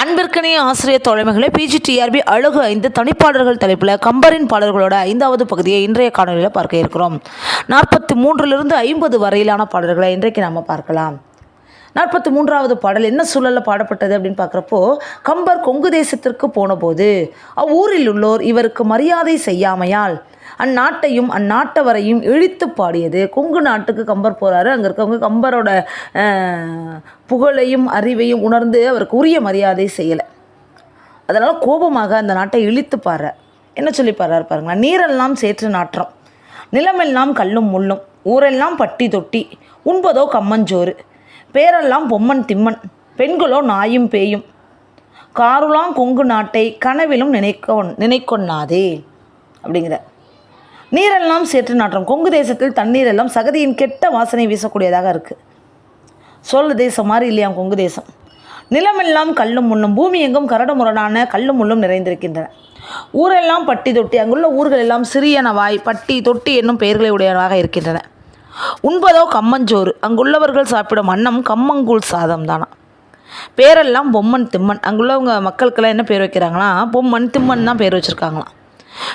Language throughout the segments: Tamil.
அன்பிற்கனைய ஆசிரியர் தோழமைகளை பிஜிடிஆர்பி அழகு ஐந்து தனிப்பாடல்கள் தலைப்பில் கம்பரின் பாடல்களோட ஐந்தாவது பகுதியை இன்றைய காணொலியில் பார்க்க இருக்கிறோம். நாற்பத்தி மூன்றிலிருந்து ஐம்பது வரையிலான பாடல்களை இன்றைக்கு நாம் பார்க்கலாம். நாற்பத்தி மூன்றாவது பாடல் என்ன சூழலில் பாடப்பட்டது அப்படின்னு பார்க்குறப்போ கம்பர் கொங்கு தேசத்திற்கு போனபோது அவ்வூரில் உள்ளோர் இவருக்கு மரியாதை செய்யாமையால் அந்நாட்டையும் அந்நாட்டவரையும் இழித்து பாடியது. கொங்கு நாட்டுக்கு கம்பர் போகிறாரு அங்கே இருக்கவங்க கம்பரோட புகழையும் அறிவையும் உணர்ந்து அவருக்கு உரிய மரியாதை செய்யலை. அதனால் கோபமாக அந்த நாட்டை இழித்து பாடுற. என்ன சொல்லி பாடுறாரு பாருங்களேன் நீரெல்லாம் சேற்று நாற்றம் நிலமெல்லாம் கல்லும் முள்ளும் ஊரெல்லாம் பட்டி தொட்டி உண்பதோ கம்மஞ்சோறு. பேரெல்லாம் பொம்மன் திம்மன். பெண்களோ நாயும் பேயும். காருலாம் கொங்கு நாட்டை கனவிலும் நினைக்க நினைக்கொண்ணாதே. அப்படிங்கிற. நீரெல்லாம் சேற்று நாற்றம். கொங்கு தேசத்தில் தண்ணீர் எல்லாம் சகதியின் கெட்ட வாசனை வீசக்கூடியதாக இருக்குது சோழ தேசம் மாதிரி இல்லையா கொங்கு தேசம். நிலமெல்லாம் கல்லும் முள்ளும் பூமி எங்கும் கரடுமுரடான கல்லும் முள்ளும் நிறைந்திருக்கின்றன. ஊரெல்லாம் பட்டி தொட்டி அங்குள்ள ஊர்கள் எல்லாம் சிறியனவாய் பட்டி தொட்டி என்னும் பெயர்களை உடையனவாக இருக்கின்றன. உண்பதோ கம்மஞ்சோறு. அங்குள்ளவர்கள் சாப்பிடும் அன்னம் கம்மங்கூழ் சாதம் தானா பேரெல்லாம் பொம்மன் திம்மன். அங்குள்ளவங்க மக்களுக்கெல்லாம் என்ன பேர் வைக்கிறாங்களா பொம்மன் திம்மன் தான் பேர் வச்சுருக்காங்களாம்.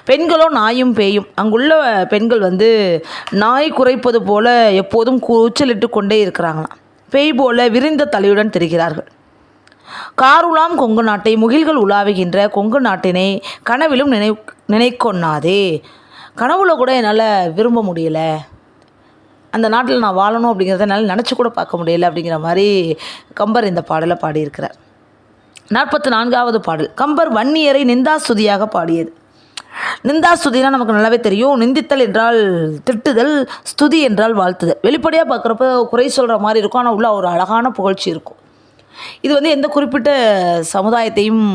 பெண்களோ நாயும் பேயும். அங்குள்ள பெண்கள் வந்து நாய் குறைப்பது போல எப்போதும் கூச்சலிட்டு கொண்டே இருக்கிறாங்களாம். பேய் போல விரிந்த தலையுடன் தெரிகிறார்கள். காருலாம் கொங்கு நாட்டை முகில்கள் உலாவுகின்ற கொங்கு நாட்டினை கனவிலும் நினை நினைக்கொண்ணாதே. கனவுல கூட என்னால் விரும்ப முடியலை. அந்த நாட்டில் நான் வாழணும் அப்படிங்கிறத என்னால் நினச்சி கூட பார்க்க முடியல அப்படிங்கிற மாதிரி கம்பர் இந்த பாடலை பாடியிருக்கிறார். நாற்பத்தி நான்காவது பாடல். கம்பர் வன்னியரை நிந்தாஸ்துதியாக பாடியது. நிந்தாஸ்துதினா நமக்கு நல்லாவே தெரியும். நிந்தித்தல் என்றால் திட்டுதல் ஸ்துதி என்றால் வாழ்த்துதல். வெளிப்படையாக பார்க்குறப்ப குறை சொல்கிற மாதிரி இருக்கும். ஆனால் உள்ள ஒரு அழகான புகழ்ச்சி இருக்கும். இது வந்து எந்த குறிப்பிட்ட சமுதாயத்தையும்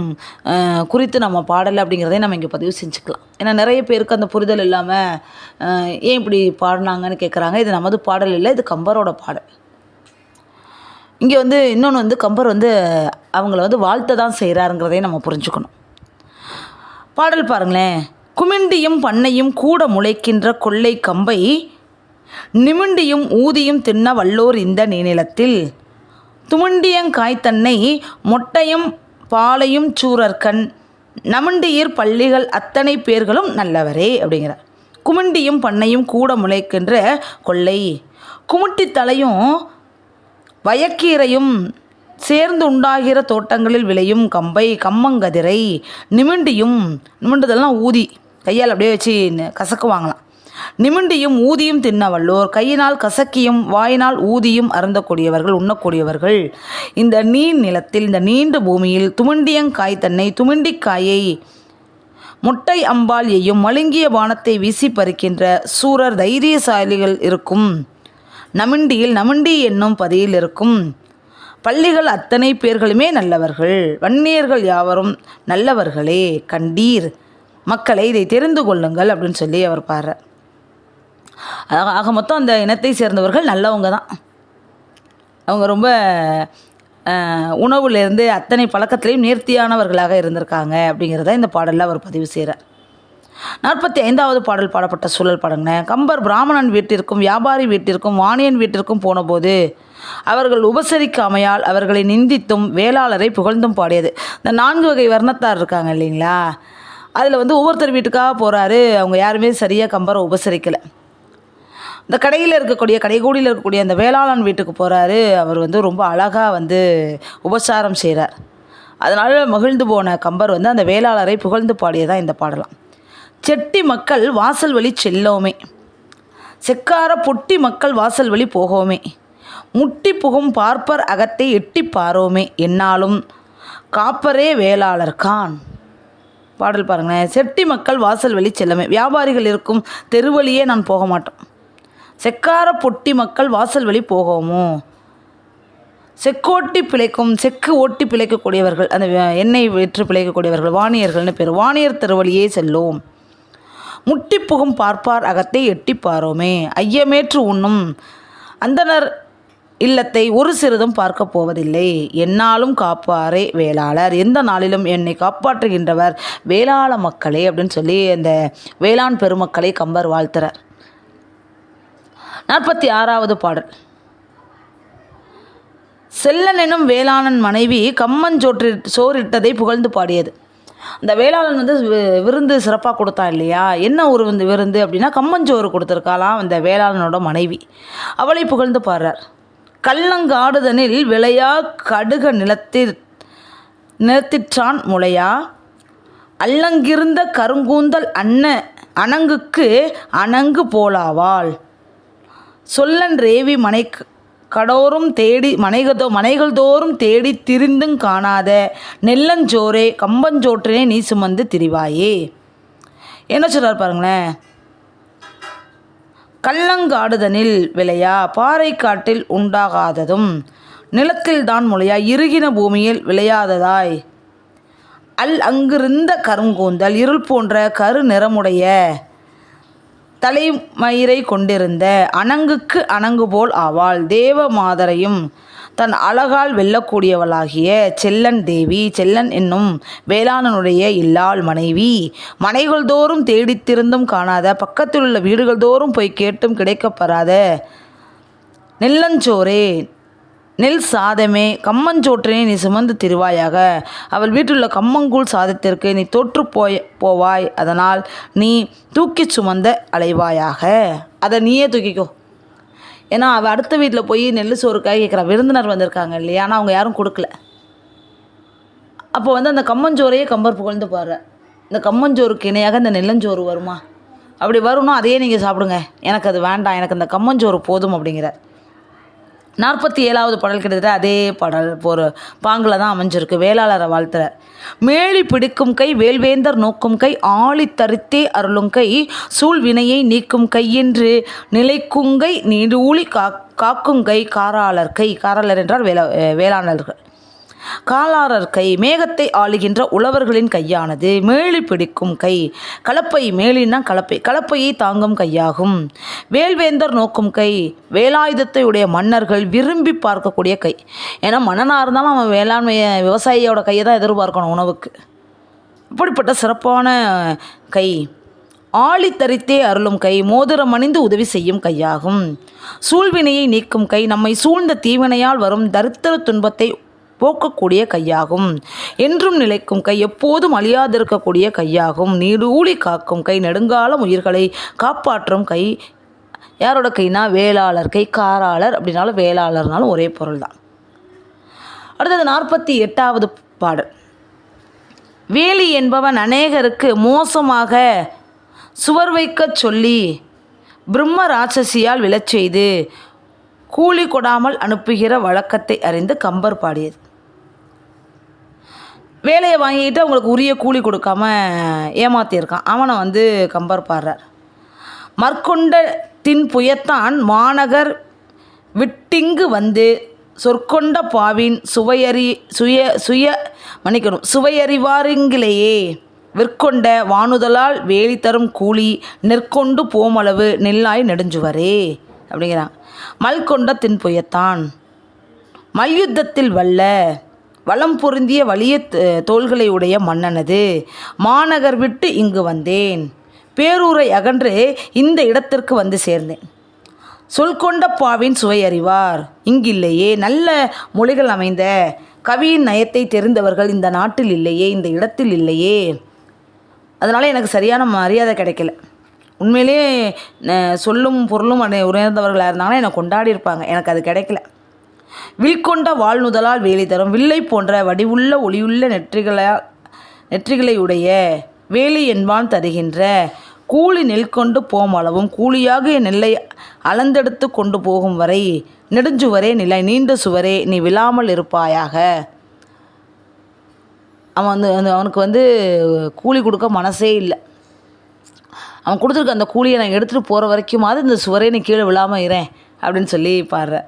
குறித்து நம்ம பாடலை அப்படிங்கிறதையும் நம்ம இங்கே பதிவு செஞ்சுக்கலாம். ஏன்னா நிறைய பேருக்கு அந்த புரிதல் இல்லாமல் ஏன் இப்படி பாடினாங்கன்னு கேட்குறாங்க இது நமது பாடல் இல்லை இது கம்பரோட பாடல். இங்கே வந்து இன்னொன்று வந்து கம்பர் வந்து அவங்கள வந்து வாழ்த்த தான் செய்கிறாருங்கிறதையும் நம்ம புரிஞ்சுக்கணும். பாடல் பாருங்களேன். குமிண்டியும் பண்ணையும் கூட முளைக்கின்ற கொள்ளை கம்பை நிமிண்டியும் ஊதியும் தின்ன வல்லோர் இந்த நீநிலத்தில் துமிண்டியங்காய் தன்னை மொட்டையும் பாலையும் சூரர்கண் நமுண்டியீர் பள்ளிகள் அத்தனை பேர்களும் நல்லவரே அப்படிங்கிறார். குமிண்டியும் பண்ணையும் கூட முளைக்கின்ற கொள்ளை. குமுட்டி தலையும் வயக்கீரையும் சேர்ந்து உண்டாகிற தோட்டங்களில் விளையும் கம்பை கம்மங்கதிரை நிமிண்டியும் நிமிண்டுதெல்லாம் ஊதி கையால் அப்படியே வச்சு கசக்குவாங்களாம். நிமிண்டியும் ஊதியும் தின்னவல்லோர் கையினால் கசக்கியும் வாயினால் ஊதியும் அருந்தக்கூடியவர்கள் உண்ணக்கூடியவர்கள். இந்த நீர் நிலத்தில் இந்த நீண்ட பூமியில் துமிண்டியங்காய் தன்னை துமிண்டிக்காயை முட்டை அம்பால் எய்யும் மழுங்கிய வானத்தை வீசி பறிக்கின்ற சூரர் தைரியசாலிகள் இருக்கும். நமிண்டியில் நமிண்டி என்னும் பதியில் இருக்கும். பள்ளிகள் அத்தனை பேர்களுமே நல்லவர்கள். வன்னியர்கள் யாவரும் நல்லவர்களே கண்டீர். மக்களை இதை தெரிந்து கொள்ளுங்கள் அப்படின்னு சொல்லி அவர் பாரு ஆக ஆக மொத்தம் அந்த இனத்தை சேர்ந்தவர்கள் நல்லவங்க தான். அவங்க ரொம்ப உணவுலேருந்து அத்தனை பழக்கத்திலையும் நேர்த்தியானவர்களாக இருந்திருக்காங்க அப்படிங்கிறத இந்த பாடலில் அவர் பதிவு செய்கிறார் நாற்பத்தி ஐந்தாவது பாடல் பாடப்பட்ட சூழல் பாடுங்க கம்பர் பிராமணன் வீட்டிற்கும் வியாபாரி வீட்டிற்கும் வாணியன் வீட்டிற்கும் போனபோது அவர்கள் உபசரிக்காமையால் அவர்களை நிந்தித்தும் வேளாளரை புகழ்ந்தும் பாடியது. இந்த நான்கு வகை வர்ணத்தார் இருக்காங்க இல்லைங்களா? அதில் வந்து ஒவ்வொருத்தர் வீட்டுக்காக போகிறாரு அவங்க யாருமே சரியாக கம்பரை உபசரிக்கலை. இந்த கடையில் இருக்கக்கூடிய கடைகூடியில் இருக்கக்கூடிய அந்த வேளாளன் வீட்டுக்கு போகிறாரு அவர் வந்து ரொம்ப அழகாக வந்து உபசாரம் செய்கிறார் அதனால் மகிழ்ந்து போன கம்பர் வந்து அந்த வேளாளரை புகழ்ந்து பாடியதான் இந்த பாடலாம். செட்டி மக்கள் வாசல் வழி செல்லோமே. செக்கார பொட்டி மக்கள் வாசல் வழி போகோமே. முட்டி புகும் பார்ப்பர் அகத்தை எட்டி பாரோமே என்னாலும். காப்பரே வேளாளர் கான். பாடல் பாருங்களேன். செட்டி மக்கள் வாசல் வழி செல்லமே. வியாபாரிகள் இருக்கும் தெருவழியே நான் போக மாட்டோம். செக்கார பொட்டி மக்கள் வாசல் வழி போகோமோ செக்கோட்டி பிழைக்கும் செக்கு ஓட்டி பிழைக்கக்கூடியவர்கள் அந்த எண்ணெய் விற்று பிழைக்கக்கூடியவர்கள் வாணியர்கள்னு பேர். வாணியர் தெருவழியே செல்லும் முட்டி புகும் பார்ப்பார் அகத்தை எட்டி பாரோமே. ஐயமேற்று உண்ணும் அந்தனர் இல்லத்தை ஒரு சிறிதும் பார்க்க போவதில்லை. என்னாலும் காப்பாரே வேளாளர். எந்த நாளிலும் என்னை காப்பாற்றுகின்றவர் வேளாள மக்களே அப்படின்னு சொல்லி அந்த வேளாண் பெருமக்களை கம்பர் வாழ்த்துறார். நாற்பத்தி ஆறாவது பாடல். செல்லன் எனும் வேளாணன் மனைவி கம்மஞ்சோற்று சோறிட்டதை புகழ்ந்து பாடியது. அந்த வேளாளன் வந்து வி- விருந்து சிறப்பாக கொடுத்தான் இல்லையா? என்ன ஒரு வந்து விருந்து அப்படின்னா கம்மஞ்சோறு கொடுத்துருக்காளாம் அந்த வேளாளனோட மனைவி. அவளை புகழ்ந்து பாடுறார். கள்ளங்காடுதனில் விளையா கடுக நிலத்தில் நிலத்திற்றான் முளையா? அல்லங்கிருந்த கருங்கூந்தல் அன்ன அணங்குக்கு அணங்கு போலாவாள். சொல்லன் ரேவி மனை கடோறும் தேடி மனைகதோ மனைகள் தோறும் தேடி திரிந்தும் காணாத நெல்லஞ்சோரே கம்பஞ்சோற்றினே நீ சுமந்து திரிவாயே. என்ன சொல்கிறார் பாருங்களேன். கள்ளங்காடுதனில் விளையா பாறைக்காட்டில் உண்டாகாததும் நிலத்தில்தான் முளையா இறுகின பூமியில் விளையாததாய். அல் அங்கிருந்த கருங்கூந்தல் இருள் போன்ற கரு நிறமுடைய தலைமயிரை கொண்டிருந்த அணங்குக்கு அணங்கு போல் ஆவாள். தேவ மாதரையும் தன் அழகால் வெல்லக்கூடியவளாகிய செல்லன் தேவி செல்லன் என்னும் வேளாணனுடைய இல்லாள் மனைவி மனைகள் தோறும் தேடித்திருந்தும் காணாத பக்கத்தில் உள்ள வீடுகள் தோறும் போய் கேட்டும் கிடைக்கப்பெறாத நெல்லஞ்சோரே நெல் சாதமே கம்மஞ்சோற்றினை நீ சுமந்து திருவாயாக. அவள் வீட்டிலுள்ள கம்மங்கூழ் சாதத்திற்கு நீ தோற்று போய் போவாய். அதனால் நீ தூக்கிச் சுமந்த அலைவாயாக. அதை நீயே தூக்கிக்கோ. ஏன்னா அவள் அடுத்த வீட்டில் போய் நெல் சோறுக்காக கேட்குறா. விருந்தினர் வந்திருக்காங்க இல்லையா? ஆனால் அவங்க யாரும் கொடுக்கல. அப்போ வந்து அந்த கம்மஞ்சோரையே கம்பர் புகழ்ந்து போடுற. இந்த கம்மஞ்சோறுக்கு இணையாக இந்த நெல்லஞ்சோறு வருமா? அப்படி வரும்னா அதையே நீங்கள் சாப்பிடுங்க. எனக்கு அது வேண்டாம். எனக்கு அந்த கம்மஞ்சோறு போதும் அப்படிங்கிறார் நாற்பத்தி ஏழாவது பாடல் கிட்டத்தட்ட அதே பாடல் ஒரு பாங்கில் தான் அமைஞ்சிருக்கு. வேளாளரை வாழ்த்துற. மேலி பிடிக்கும் கை வேல்வேந்தர் நோக்கும் கை ஆழி தரித்தே அருளும் கை சூழ்வினையை நீக்கும் கை என்று நிலைக்குங்கை நீடூழி கா காக்கும் கை காராளர் கை காராளர் என்றால் வேளா வேளாளர்கள் காலாளர் கை மேகத்தை ஆளுகின்ற உழவர்களின் கையானது. மேலி பிடிக்கும் கை. கலப்பை மேலினா கலப்பை. கலப்பையை தாங்கும் கையாகும். வேல்வேந்தர் நோக்கும் கை. வேலாயுதத்தை உடைய மன்னர்கள் விரும்பி பார்க்கக்கூடிய கை. ஏன்னா மன்னனாக இருந்தாலும் அவன் வேளாண்மையை விவசாயியோட கையை தான் எதிர்பார்க்கணும் உணவுக்கு. இப்படிப்பட்ட சிறப்பான கை. ஆளி தரித்தே அருளும் கை. மோதிரம் அணிந்து உதவி செய்யும் கையாகும். சூழ்வினையை நீக்கும் கை. நம்மை சூழ்ந்த தீவினையால் வரும் தரித்திர துன்பத்தை போக்கக்கூடிய கையாகும். என்றும் நிலைக்கும் கை எப்போதும் அழியாதிருக்கக்கூடிய கையாகும். நீடூழி காக்கும் கை நெடுங்காலம் உயிர்களை காப்பாற்றும் கை. யாரோட கைனா வேளாளர் கை காராளர் அப்படின்னாலும் வேளாளர்னாலும் ஒரே பொருள் தான் அடுத்தது நாற்பத்தி எட்டாவது பாடல். வேலி என்பவன் அநேகருக்கு மோசமாக சுவர் வைக்கச் சொல்லி பிரம்ம ராட்சசியால் விழச் செய்து கூலி கொடாமல் அனுப்புகிற வழக்கத்தை அறிந்து கம்பர் பாடியது. வேலையை வாங்கிட்டு அவங்களுக்கு உரிய கூலி கொடுக்காம ஏமாத்தியிருக்கான். அவனை வந்து கம்பர் பாடுறார். மற்கொண்ட தின் புயத்தான் மாநகர் விட்டிங்கு வந்து சொற்கொண்ட பாவின் சுவையறி சுய சுய மன்னிக்கணும் சுவையறிவாருங்கிலேயே விற்கொண்ட வானுதலால் வேலி தரும் கூலி நெற்கொண்டு போமளவு நெல்லாய் நெடுஞ்சுவரே அப்படிங்கிறான். மல்கொண்ட தின்புயத்தான் மல்யுத்தத்தில் வல்ல வளம் பொருந்திய வலிய தோள்களை உடைய மன்னனது. மாநகர் விட்டு இங்கு வந்தேன். பேரூரை அகன்று இந்த இடத்திற்கு வந்து சேர்ந்தேன். சொல்கொண்ட பாவின் சுவை அறிவார். இங்கில்லையே நல்ல மொழிகள் அமைந்த கவியின் நயத்தை தெரிந்தவர்கள் இந்த நாட்டில் இல்லையே இந்த இடத்தில் இல்லையே. அதனால் எனக்கு சரியான மரியாதை கிடைக்கல. உண்மையிலே சொல்லும் பொருளும் அடை உயர்ந்தவர்களாக இருந்தாங்கன்னா என்னை கொண்டாடி இருப்பாங்க. எனக்கு அது கிடைக்கல. வில்கொண்ட வாழ்நுதலால் வேலை தரும். வில்லை போன்ற வடிவுள்ள ஒளியுள்ள நெற்றிகளா நெற்றிகளை உடைய வேலி என்பான் தருகின்ற. கூலி நெல் கொண்டு போமளவும் கூலியாக நெல்லை அளந்தெடுத்து கொண்டு போகும் வரை நெடுஞ்சுவரே நிலை நீண்ட சுவரே நீ விழாமல் இருப்பாயாக. அவன் வந்து அவனுக்கு வந்து கூலி கொடுக்க மனசே இல்லை. அவன் கொடுத்துருக்க அந்த கூலியை நான் எடுத்துகிட்டு போகிற வரைக்குமாவது இந்த சுவரே நீ கீழே விழாமல் இரேன் அப்படின்னு சொல்லி பாடுறேன்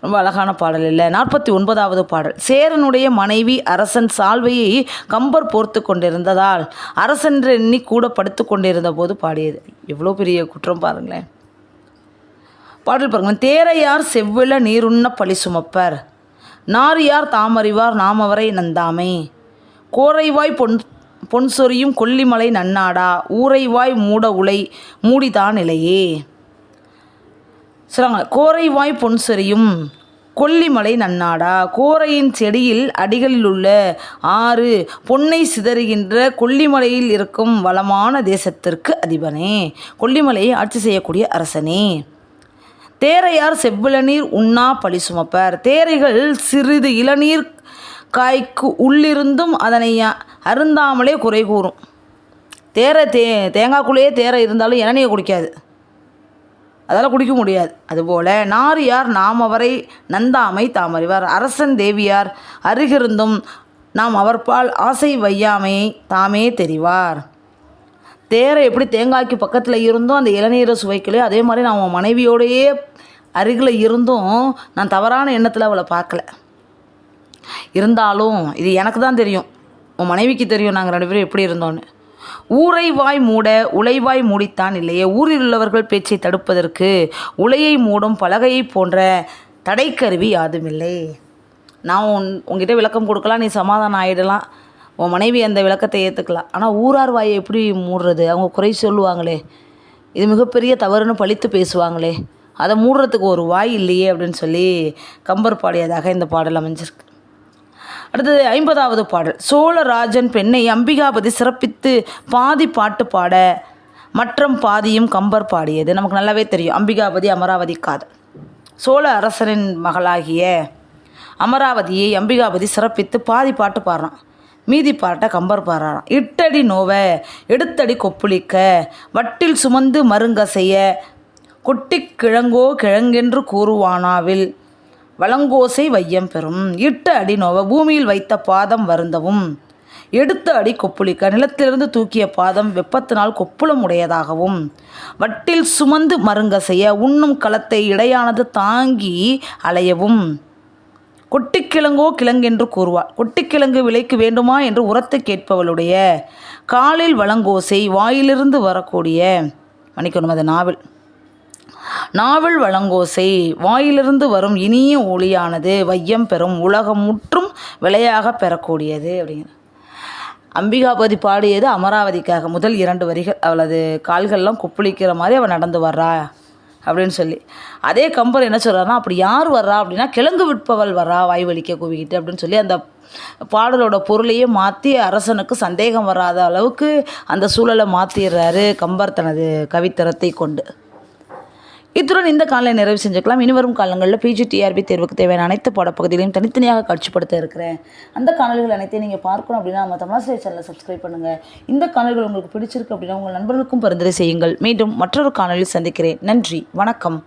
ரொம்ப அழகான பாடல் இல்லை. நாற்பத்தி ஒன்பதாவது பாடல். சேரனுடைய மனைவி அரசன் சால்வையை கம்பர் போர்த்து கொண்டிருந்ததால் அரசென்று எண்ணி கூட படுத்து கொண்டிருந்த போது பாடியது. எவ்வளோ பெரிய குற்றம் பாருங்களேன். பாடல் பாருங்கள் தேரையார் செவ்வில நீருண்ண பழி சுமப்பர். நாரியார் தாமறிவார் நாமவரை நந்தாமை. கோரைவாய் பொன் பொன் சொரியும் கொல்லிமலை நன்னாடா. ஊரைவாய் மூட உலை மூடிதான் இலையே சொல்கிறாங்க கோரைவாய் பொன் சொரியும் கொல்லிமலை நன்னாடா. கோரையின் செடியில் அடிகளில் உள்ள ஆறு பொன்னை சிதறுகின்ற கொல்லிமலையில் இருக்கும் வளமான தேசத்திற்கு அதிபனே. கொல்லிமலையை ஆட்சி செய்யக்கூடிய அரசனே. தேரையார் செவ்விளநீர் உண்ணா பழி சுமப்பர். தேரைகள் சிறிது இளநீர் காய்க்கு உள்ளிருந்தும் அதனை அருந்தாமலே குறை கூறும். தேரை தே தேங்காய்க்குள்ளேயே தேரை இருந்தாலும் இளநீர் குடிக்காது. அதால் குடிக்க முடியாது. அதுபோல் நாரியார் நாம் அவரை நந்தாமை தாம் அறிவார் அரசன் தேவியார் அருகிருந்தும் நாம் அவர்பால் ஆசை வையாமையை தாமே தெரிவார். தேரை எப்படி தேங்காய்க்கு பக்கத்தில் இருந்தும் அந்த இளநீரை சுவைக்கலையோ அதே மாதிரி நான் உன் மனைவியோடையே அருகில் இருந்தும் நான் தவறான எண்ணத்தில் அவளை பார்க்கல. இருந்தாலும் இது எனக்கு தான் தெரியும். உன் மனைவிக்கு தெரியும் நாங்கள் ரெண்டு பேரும் எப்படி இருந்தோன்னு ஊரை வாய் மூட உலைவாய் மூடித்தான் இல்லையே? ஊரில் உள்ளவர்கள் பேச்சை தடுப்பதற்கு உலையை மூடும் பலகையை போன்ற தடைக்கருவி யாதுமில்லை நான் உன் உங்ககிட்ட விளக்கம் கொடுக்கலாம் நீ சமாதானம் ஆகிடலாம் உன் மனைவி அந்த விளக்கத்தை ஏற்றுக்கலாம் ஆனால் ஊரார் வாயை எப்படி மூடுறது? அவங்க குறை சொல்லுவாங்களே. இது மிகப்பெரிய தவறுன்னு பழித்து பேசுவாங்களே. அதை மூடுறதுக்கு ஒரு வாய் இல்லையே அப்படின்னு சொல்லி கம்பர் பாடியதாக இந்த பாடல் அமைஞ்சிருக்கு. அடுத்தது ஐம்பதாவது பாடல். சோழராஜன் பெண்ணை அம்பிகாபதி சிறப்பித்து பாதி பாட்டு பாட மற்றும் பாதியும் கம்பர் பாடியது. நமக்கு நல்லாவே தெரியும். அம்பிகாபதி அமராவதி காதல். சோழ அரசனின் மகளாகிய அமராவதியை அம்பிகாபதி சிறப்பித்து பாதி பாட்டு பாடுறான். மீதி பாட்டை கம்பர் பாடுறான் இட்டடி நோவ எடுத்தடி கொப்புளிக்க வட்டில் சுமந்து மருங்க செய்ய கொட்டிக் கிழங்கோ கிழங்கென்று கூறுவானாவில் வளங்கோசை வையம் பெறும். இட்ட அடி நோவ பூமியில் வைத்த பாதம் வருந்தவும். எடுத்த அடி கொப்புளிக்க நிலத்திலிருந்து தூக்கிய பாதம் வெப்பத்தினால் கொப்புளம் உடையதாகவும். வட்டில் சுமந்து மருங்க செய்ய உண்ணும் களத்தை இடையானது தாங்கி அலையவும். கொட்டிக்கிழங்கோ கிழங்கென்று கூறுவாள் கொட்டிக்கிழங்கு விலைக்கு வேண்டுமா என்று உரத்து கேட்பவளுடைய. காலில் வளங்கோசை வாயிலிருந்து வரக்கூடிய. மன்னிக்கணும் அது நாவல். நாவல் வழங்கோசை வாயிலிருந்து வரும் இனிய ஒளியானது வையம் பெறும் உலகம் முற்றும் விலையாக பெறக்கூடியது அப்படிங்கிற அம்பிகாபதி பாடியது அமராவதிக்காக முதல் இரண்டு வரிகள் அவளது கால்கள்லாம் கொப்பளிக்கிற மாதிரி அவள் நடந்து வர்றா அப்படின்னு சொல்லி. அதே கம்பர் என்ன சொல்கிறாருன்னா அப்படி யார் வர்றா அப்படின்னா கிழங்கு விற்பவள் வர்றா வாய் வலிக்க கூவிக்கிட்டு அப்படின்னு சொல்லி அந்த பாடலோட பொருளையே மாற்றி அரசனுக்கு சந்தேகம் வராத அளவுக்கு அந்த சூழலை மாற்றிடுறாரு கம்பர் தனது கவித்தரத்தை கொண்டு. இத்துடன் இந்த காலை நிறைவு செஞ்சுக்கலாம். இனிவரும் காலங்களில் பிஜிடிஆர்பி தேர்வுக்கு தேவையான அனைத்து பாடப்பகுதிகளையும் தனித்தனியாக காட்சிப்படுத்த இருக்கிறேன். அந்த காணொலிகள் அனைத்தையும் நீங்கள் பார்க்கணும் அப்படின்னா நம்ம தமிழாசிரிய சேனலை சப்ஸ்கிரைப் பண்ணுங்கள் இந்த காணொலிகள் உங்களுக்கு பிடிச்சிருக்கு அப்படின்னா உங்கள் நண்பர்களுக்கும் பரிந்துரை செய்யுங்கள். மீண்டும் மற்றொரு காணொலியில் சந்திக்கிறேன். நன்றி. வணக்கம்.